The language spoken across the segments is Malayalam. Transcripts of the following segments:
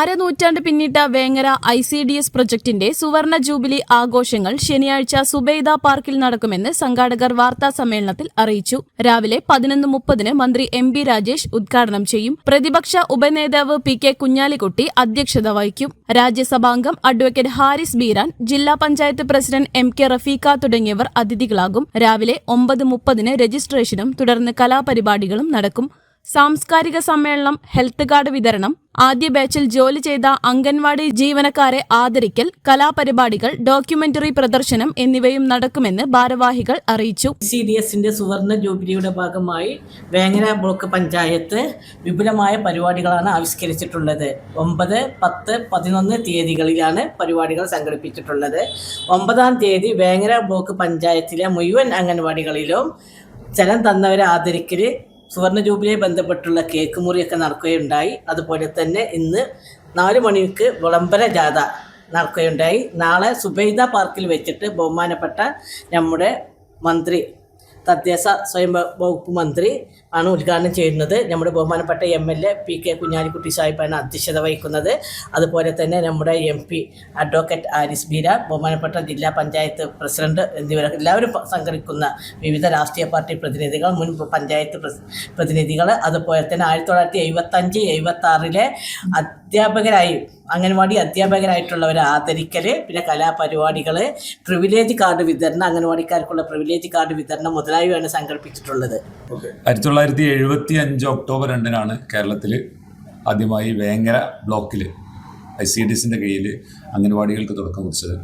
അരനൂറ്റാണ്ട് പിന്നിട്ട Vengara I C D S പ്രൊജക്ടിന്റെ സുവർണ ജൂബിലി ആഘോഷങ്ങൾ ശനിയാഴ്ച സുബൈദ പാർക്കിൽ നടക്കുമെന്ന് സംഘാടകർ വാർത്താ സമ്മേളനത്തിൽ അറിയിച്ചു. രാവിലെ പതിനൊന്ന് മുപ്പതിന് മന്ത്രി എം ബി രാജേഷ് ഉദ്ഘാടനം ചെയ്യും. പ്രതിപക്ഷ ഉപനേതാവ് പി കെ കുഞ്ഞാലിക്കുട്ടി അധ്യക്ഷത വഹിക്കും. രാജ്യസഭാംഗം അഡ്വക്കേറ്റ് ഹാരിസ് ബീരാൻ ജില്ലാ panchayat president M K Rafiqa തുടങ്ങിയവർ അതിഥികളാകും. രാവിലെ ഒമ്പത് മുപ്പതിന് രജിസ്ട്രേഷനും തുടർന്ന് കലാപരിപാടികളും നടക്കും. സാംസ്കാരിക സമ്മേളനം ഹെൽത്ത് കാർഡ് വിതരണം ആദ്യ ബാച്ചിൽ ജോലി ചെയ്ത അംഗൻവാടി ജീവനക്കാരെ ആദരിക്കൽ കലാപരിപാടികൾ ഡോക്യുമെന്ററി പ്രദർശനം എന്നിവയും നടക്കുമെന്ന് ഭാരവാഹികൾ അറിയിച്ചു. സി ഡി എസിന്റെ സുവർണ ജൂബിലിയുടെ ഭാഗമായി വേങ്ങര ബ്ലോക്ക് പഞ്ചായത്ത് വിപുലമായ പരിപാടികളാണ് ആവിഷ്കരിച്ചിട്ടുള്ളത്. ഒമ്പത് പത്ത് പതിനൊന്ന് തീയതികളിലാണ് പരിപാടികൾ സംഘടിപ്പിച്ചിട്ടുള്ളത്. ഒമ്പതാം തീയതി വേങ്ങര ബ്ലോക്ക് പഞ്ചായത്തിലെ മുഴുവൻ അംഗൻവാടികളിലും ജലം തന്നവരെ ആദരിക്കൽ സുവർണ ജൂബിലിയെ ബന്ധപ്പെട്ടുള്ള കേക്ക് മുറിയൊക്കെ നടക്കുകയുണ്ടായി. അതുപോലെ തന്നെ ഇന്ന് നാല് മണിക്ക് വിളംബര ജാഥ നടക്കുകയുണ്ടായി. നാളെ സുബൈദ പാർക്കിൽ വെച്ചിട്ട് ബഹുമാനപ്പെട്ട നമ്മുടെ മന്ത്രി തദ്ദേശ സ്വയം വകുപ്പ് മന്ത്രി ആണ് ഉദ്ഘാടനം ചെയ്യുന്നത്. നമ്മുടെ ബഹുമാനപ്പെട്ട M L A P K Kunhalikutty സാഹിബാണ് അധ്യക്ഷത വഹിക്കുന്നത്. അതുപോലെ തന്നെ നമ്മുടെ M P advocate Aris Beera ബഹുമാനപ്പെട്ട ജില്ലാ പഞ്ചായത്ത് പ്രസിഡന്റ് എന്നിവർ എല്ലാവരും സംഘടിക്കുന്ന വിവിധ രാഷ്ട്രീയ പാർട്ടി പ്രതിനിധികൾ മുൻ പഞ്ചായത്ത് പ്രതിനിധികൾ അതുപോലെ തന്നെ ആയിരത്തി തൊള്ളായിരത്തി എഴുപത്തഞ്ച് എഴുപത്തി ആറിലെ അധ്യാപകരായി അംഗൻവാടി അധ്യാപകരായിട്ടുള്ളവരെ ആദരിക്കൽ പിന്നെ കലാപരിപാടികൾ പ്രിവിലേജ് കാർഡ് വിതരണം അംഗൻവാടിക്കാർക്കുള്ള പ്രിവിലേജ് കാർഡ് വിതരണം മുതലായവയാണ് സംഘടിപ്പിച്ചിട്ടുള്ളത്. ആയിരത്തി തൊള്ളായിരത്തി എഴുപത്തി അഞ്ച് ഒക്ടോബർ രണ്ടിനാണ് കേരളത്തിൽ ആദ്യമായി വേങ്ങര ബ്ലോക്കിൽ ഐ സി ഡി എസിന്റെ കീഴിൽ അംഗൻവാടികൾക്ക് തുടക്കം കുറിച്ചത്.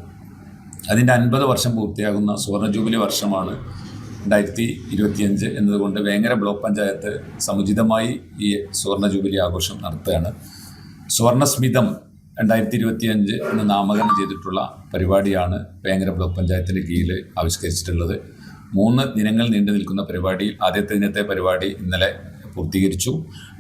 അതിന്റെ അൻപത് വർഷം പൂർത്തിയാകുന്ന സുവർണ ജൂബിലി വർഷമാണ് രണ്ടായിരത്തി ഇരുപത്തിയഞ്ച് എന്നതുകൊണ്ട് വേങ്ങര ബ്ലോക്ക് പഞ്ചായത്ത് സമുചിതമായി ഈ സുവർണ ജൂബിലി ആഘോഷം നടത്തുകയാണ്. സുവർണസ്മിതം രണ്ടായിരത്തി ഇരുപത്തിയഞ്ച് എന്ന് നാമകരണം ചെയ്തിട്ടുള്ള പരിപാടിയാണ് വേങ്ങര ബ്ലോക്ക് പഞ്ചായത്തിന്റെ കീഴിൽ ആവിഷ്കരിച്ചിട്ടുള്ളത്. മൂന്ന് ദിനങ്ങൾ നീണ്ടു നിൽക്കുന്ന പരിപാടി ആദ്യത്തെ ദിനത്തെ പരിപാടി ഇന്നലെ പൂർത്തീകരിച്ചു.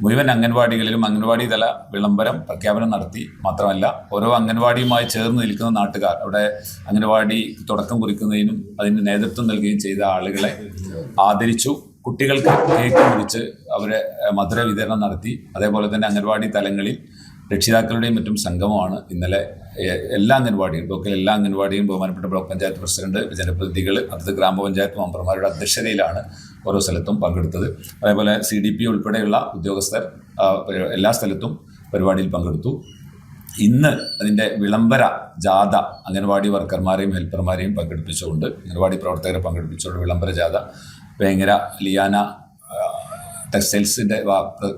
മുഴുവൻ അംഗൻവാടികളിലും അംഗൻവാടി തല വിളംബരം പ്രഖ്യാപനം നടത്തി. മാത്രമല്ല ഓരോ അംഗൻവാടിയുമായി ചേർന്ന് നിൽക്കുന്ന നാട്ടുകാർ അവിടെ അംഗൻവാടി തുടക്കം കുറിക്കുന്നതിനും അതിന് നേതൃത്വം നൽകുകയും ചെയ്ത ആളുകളെ ആദരിച്ചു. കുട്ടികൾക്ക് കേക്ക് മുറിച്ച് അവരെ മധുര വിതരണം നടത്തി. അതേപോലെ തന്നെ അംഗൻവാടി തലങ്ങളിൽ രക്ഷിതാക്കളുടെയും മറ്റും സംഗമമാണ്. ഇന്നലെ എല്ലാ അംഗൻവാടിയും ബ്ലോക്കിലെ എല്ലാ അംഗൻവാടിയും ബഹുമാനപ്പെട്ട ബ്ലോക്ക് പഞ്ചായത്ത് പ്രസിഡന്റ് ജനപ്രതിനിധികൾ അടുത്ത ഗ്രാമപഞ്ചായത്ത് മെമ്പർമാരുടെ അധ്യക്ഷതയിലാണ് ഓരോ സ്ഥലത്തും പങ്കെടുത്തത്. അതേപോലെ സി ഡി പി ഉൾപ്പെടെയുള്ള ഉദ്യോഗസ്ഥർ എല്ലാ സ്ഥലത്തും പരിപാടിയിൽ പങ്കെടുത്തു. ഇന്ന് അതിന്റെ വിളംബര ജാഥ അംഗൻവാടി വർക്കർമാരെയും ഹെൽപ്പർമാരെയും പങ്കെടുപ്പിച്ചുകൊണ്ട് അംഗൻവാടി പ്രവർത്തകരെ പങ്കെടുപ്പിച്ചുകൊണ്ട് വിളംബര ജാഥ. വേങ്ങര ലിയാന ടെക്സ്റ്റൈൽസിന്റെ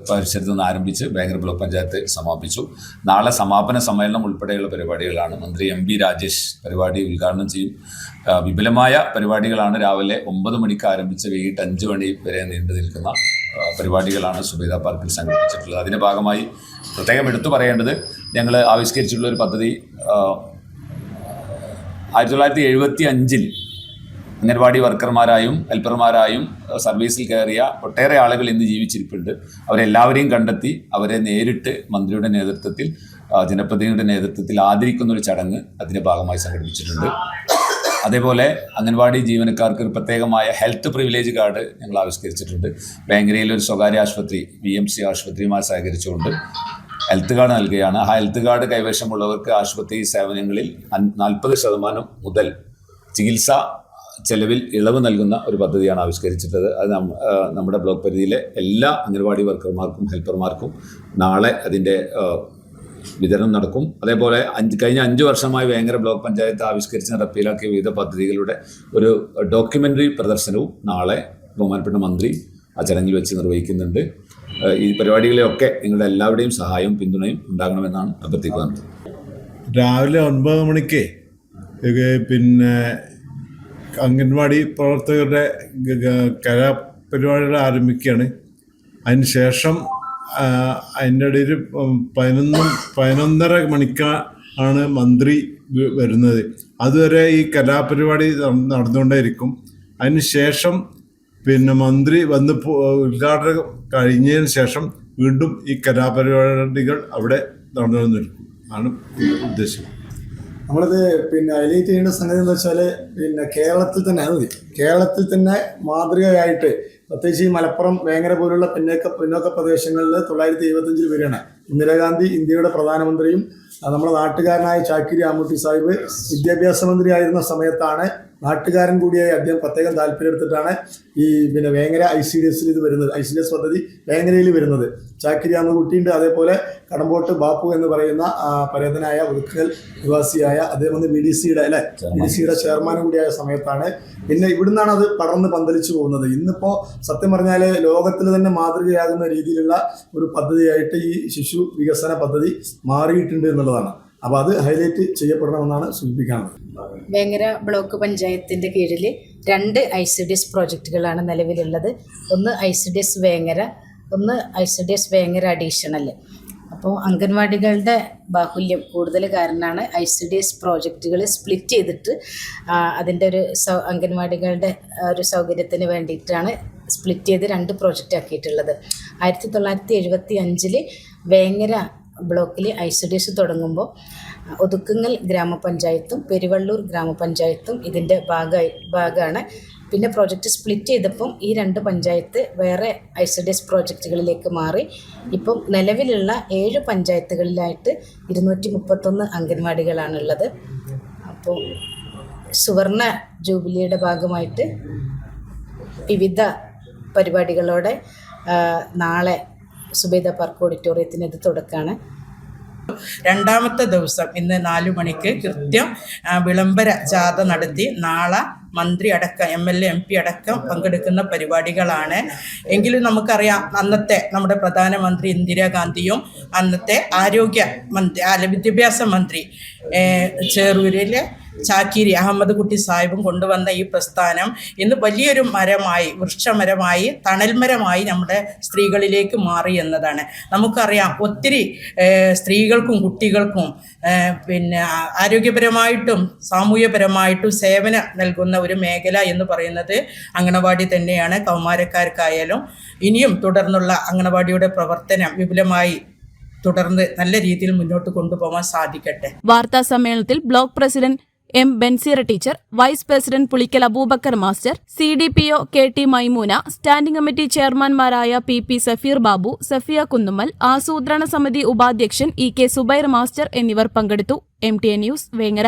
പരിസരത്ത് നിന്ന് ആരംഭിച്ച് ബാങ്കർ ബ്ലോക്ക് പഞ്ചായത്ത് സമാപിച്ചു. നാളെ സമാപന സമ്മേളനം ഉൾപ്പെടെയുള്ള പരിപാടികളാണ്. മന്ത്രി എം ബി രാജേഷ് പരിപാടി ഉദ്ഘാടനം ചെയ്യും. വിപുലമായ പരിപാടികളാണ് രാവിലെ ഒമ്പത് മണിക്ക് ആരംഭിച്ച് വൈകിട്ട് അഞ്ച് മണി വരെ നീണ്ടു നിൽക്കുന്ന പരിപാടികളാണ് സുബേദ പാർക്കിൽ സംഘടിപ്പിച്ചിട്ടുള്ളത്. അതിന്റെ ഭാഗമായി പ്രത്യേകം എടുത്തു പറയേണ്ടത് ഞങ്ങൾ ആവിഷ്കരിച്ചിട്ടുള്ള ഒരു പദ്ധതി ആയിരത്തി തൊള്ളായിരത്തി എഴുപത്തി അഞ്ചിൽ അംഗൻവാടി വർക്കർമാരായും ഹെൽപ്പർമാരായും സർവീസിൽ കയറിയ ഒട്ടേറെ ആളുകൾ ഇന്ന് ജീവിച്ചിരിപ്പുണ്ട്. അവരെല്ലാവരെയും കണ്ടെത്തി അവരെ നേരിട്ട് മന്ത്രിയുടെ നേതൃത്വത്തിൽ ജനപ്രതിനിധിയുടെ നേതൃത്വത്തിൽ ആദരിക്കുന്ന ഒരു ചടങ്ങ് അതിന്റെ ഭാഗമായി സംഘടിപ്പിച്ചിട്ടുണ്ട്. അതേപോലെ അംഗൻവാടി ജീവനക്കാർക്ക് ഒരു പ്രത്യേകമായ ഹെൽത്ത് പ്രിവിലേജ് കാർഡ് ഞങ്ങൾ ആവിഷ്കരിച്ചിട്ടുണ്ട്. ബാങ്കരയിൽ ഒരു സ്വകാര്യ ആശുപത്രി വി എം സി ആശുപത്രിയുമായി സഹകരിച്ചുകൊണ്ട് ഹെൽത്ത് കാർഡ് നൽകുകയാണ്. ആ ഹെൽത്ത് കാർഡ് കൈവശമുള്ളവർക്ക് ആശുപത്രി സേവനങ്ങളിൽ നാൽപ്പത് ശതമാനം മുതൽ ചികിത്സ ചെലവിൽ ഇളവ് നൽകുന്ന ഒരു പദ്ധതിയാണ് ആവിഷ്കരിച്ചിട്ടത് അത് നമ്മുടെ ബ്ലോക്ക് പരിധിയിലെ എല്ലാ അംഗൻവാടി വർക്കർമാർക്കും ഹെൽപ്പർമാർക്കും നാളെ അതിന്റെ വിതരണം നടക്കും. അതേപോലെ അഞ്ച് കഴിഞ്ഞ അഞ്ച് വർഷമായി വേങ്ങര ബ്ലോക്ക് പഞ്ചായത്ത് ആവിഷ്കരിച്ച് നടപ്പിലാക്കിയ വിവിധ പദ്ധതികളുടെ ഒരു ഡോക്യുമെന്ററി പ്രദർശനവും നാളെ ബഹുമാനപ്പെട്ട മന്ത്രി ആ ചടങ്ങിൽ വെച്ച് നിർവഹിക്കുന്നുണ്ട്. ഈ പരിപാടികളെയൊക്കെ നിങ്ങളുടെ എല്ലാവരുടെയും സഹായവും പിന്തുണയും ഉണ്ടാകണമെന്നാണ് അഭ്യർത്ഥിക്കുന്നത്. രാവിലെ ഒൻപത് മണിക്ക് പിന്നെ അംഗൻവാടി പ്രവർത്തകരുടെ കലാപരിപാടികൾ ആരംഭിക്കുകയാണ്. അതിന് ശേഷം അതിന്റെ ഇടയിൽ പതിനൊന്ന് പതിനൊന്നര മണിക്കാ ആണ് മന്ത്രി വരുന്നത്. അതുവരെ ഈ കലാപരിപാടി നട- നടന്നുകൊണ്ടേയിരിക്കും. അതിന് ശേഷം പിന്നെ മന്ത്രി വന്ന് ഉദ്ഘാടനം കഴിഞ്ഞതിന് ശേഷം വീണ്ടും ഈ കലാപരിപാടികൾ അവിടെ നടന്നു നടന്നുകൊണ്ടിരിക്കും. ആണ് ഉദ്ദേശം. നമ്മളിത് പിന്നെ ഹൈലൈറ്റ് ചെയ്യേണ്ട സംഗതി എന്ന് വെച്ചാൽ പിന്നെ കേരളത്തിൽ തന്നെ അത് കേരളത്തിൽ തന്നെ മാതൃകയായിട്ട് പ്രത്യേകിച്ച് ഈ മലപ്പുറം വേങ്ങര പോലുള്ള പിന്നോക്ക പിന്നോക്ക പ്രദേശങ്ങളിൽ തൊള്ളായിരത്തി എഴുപത്തഞ്ചിൽ വരികയാണ്. ഇന്ദിരാഗാന്ധി ഇന്ത്യയുടെ പ്രധാനമന്ത്രിയും നമ്മുടെ നാട്ടുകാരനായ ചാക്കിരി ആമൂട്ടി സാഹിബ് വിദ്യാഭ്യാസ മന്ത്രിയായിരുന്ന സമയത്താണ് നാട്ടുകാരൻ കൂടിയായി അദ്ദേഹം പ്രത്യേകം താല്പര്യം എടുത്തിട്ടാണ് ഈ പിന്നെ വേങ്ങര ഐ സി ഡി എസിൽ ഇത് വരുന്നത്. ഐ സി ഡി എസ് പദ്ധതി വേങ്ങരയിൽ വരുന്നത്. ചാക്കിരി അമ്മക്കുട്ടിയുണ്ട് അതേപോലെ കടമ്പോട്ട് ബാപ്പു എന്ന് പറയുന്ന പരേതനായ ഒതുക്കൽ നിവാസിയായ അദ്ദേഹം ഒന്ന് ബി ഡി സിയുടെ അല്ലെ? ബി ഡി സിയുടെ ചെയർമാനും കൂടിയായ സമയത്താണ്. പിന്നെ ഇവിടുന്നാണ് അത് പടർന്ന് പന്തലിച്ചു പോകുന്നത്. ഇന്നിപ്പോൾ സത്യം പറഞ്ഞാൽ ലോകത്തിൽ തന്നെ മാതൃകയാകുന്ന രീതിയിലുള്ള ഒരു പദ്ധതിയായിട്ട് ഈ ശിശു വികസന പദ്ധതി മാറിയിട്ടുണ്ട് എന്നുള്ളതാണ്. അപ്പോൾ അത് ഹൈലൈറ്റ് ചെയ്യപ്പെടണമെന്നാണ് സൂചിപ്പിക്കാനുള്ളത് വേങ്ങര ബ്ലോക്ക് പഞ്ചായത്തിന്റെ കീഴിൽ രണ്ട് ഐ സി ഡി എസ് പ്രോജക്റ്റുകളാണ് നിലവിലുള്ളത്. ഒന്ന് I C D S Vengara ഒന്ന് I C D S Vengara additional. അപ്പോൾ അംഗൻവാടികളുടെ ബാഹുല്യം കൂടുതൽ കാരണമാണ് ഐ സി ഡി എസ് പ്രോജക്റ്റുകൾ സ്പ്ലിറ്റ് ചെയ്തിട്ട് അതിന്റെ ഒരു സൗ അംഗൻവാടികളുടെ ഒരു സൗകര്യത്തിന് വേണ്ടിയിട്ടാണ് സ്പ്ലിറ്റ് ചെയ്ത് രണ്ട് പ്രോജക്റ്റ് ആക്കിയിട്ടുള്ളത് ആയിരത്തി തൊള്ളായിരത്തി എഴുപത്തി അഞ്ചിൽ വേങ്ങര ബ്ലോക്കിൽ ഐ സി ഡി എസ് തുടങ്ങുമ്പോൾ ഒതുക്കുങ്ങൽ ഗ്രാമപഞ്ചായത്തും പെരുവള്ളൂർ ഗ്രാമപഞ്ചായത്തും ഇതിന്റെ ഭാഗമായി ഭാഗമാണ് പിന്നെ പ്രോജക്റ്റ് സ്പ്ലിറ്റ് ചെയ്തപ്പം ഈ രണ്ട് പഞ്ചായത്ത് വേറെ ഐ സി ഡി എസ് പ്രോജക്റ്റുകളിലേക്ക് മാറി. ഇപ്പം നിലവിലുള്ള ഏഴ് പഞ്ചായത്തുകളിലായിട്ട് ഇരുന്നൂറ്റി മുപ്പത്തൊന്ന് അംഗൻവാടികളാണുള്ളത്. അപ്പോൾ സുവർണ ജൂബിലിയുടെ ഭാഗമായിട്ട് വിവിധ പരിപാടികളോടെ നാളെ സുബൈദ പാർക്ക് ഓഡിറ്റോറിയത്തിന് ഇത് തുടക്കമാണ്. രണ്ടാമത്തെ ദിവസം ഇന്ന് നാലു മണിക്ക് കൃത്യം വിളംബര ജാഥ നടത്തി നാളെ മന്ത്രി അടക്കം M L A M P അടക്കം പങ്കെടുക്കുന്ന പരിപാടികളാണ്. എങ്കിലും നമുക്കറിയാം അന്നത്തെ നമ്മുടെ പ്രധാനമന്ത്രി ഇന്ദിരാഗാന്ധിയും അന്നത്തെ ആരോഗ്യ മന്ത്രി വിദ്യാഭ്യാസ മന്ത്രി ചേറൂരിലെ ചാക്കിരി അഹമ്മദ് കുട്ടി സാഹിബും കൊണ്ടുവന്ന ഈ പ്രസ്ഥാനം ഇന്ന് വലിയൊരു മരമായി വൃക്ഷമരമായി തണൽമരമായി നമ്മുടെ സ്ത്രീകളിലേക്ക് മാറി എന്നതാണ്. നമുക്കറിയാം ഒത്തിരി സ്ത്രീകൾക്കും കുട്ടികൾക്കും പിന്നെ ആരോഗ്യപരമായിട്ടും സാമൂഹ്യപരമായിട്ടും സേവനം നൽകുന്ന ഒരു മേഖല എന്ന് പറയുന്നത് അങ്കണവാടി തന്നെയാണ്. കൗമാരക്കാർക്കായാലും ഇനിയും തുടർന്നുള്ള അങ്കണവാടിയുടെ പ്രവർത്തനം വിപുലമായി തുടർന്ന് നല്ല രീതിയിൽ മുന്നോട്ട് കൊണ്ടുപോകാൻ സാധിക്കട്ടെ. വാർത്താ സമ്മേളനത്തിൽ block president M Benseera teacher vice president Pulikkal Abubakar master C D P O K T Maimoona standing committee ചെയർമാൻമാരായ P P Safeer Babu Safiya Kunnummal ആസൂത്രണ സമിതി ഉപാധ്യക്ഷൻ ഇ കെ സുബൈർ മാസ്റ്റർ എന്നിവർ പങ്കെടുത്തു. M T A news Vengara.